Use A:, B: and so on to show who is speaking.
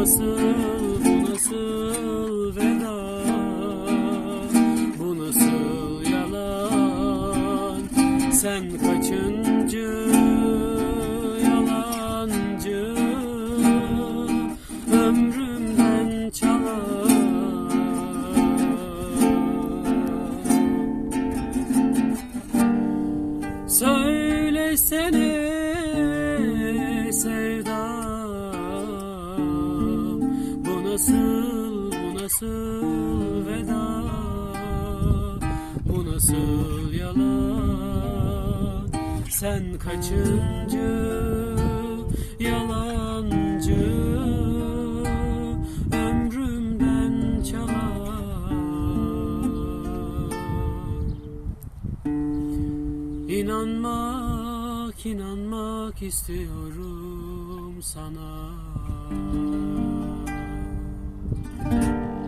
A: nasıl, bu nasıl veda? Bu nasıl yalan? Sen kaçıncı yalancı? Ömrümden çalan Söylesene. Nasıl, bu nasıl veda? Bu nasıl yalan? Sen kaçıncı yalancı? Ömrümden çalan. İnanmak, inanmak istiyorum sana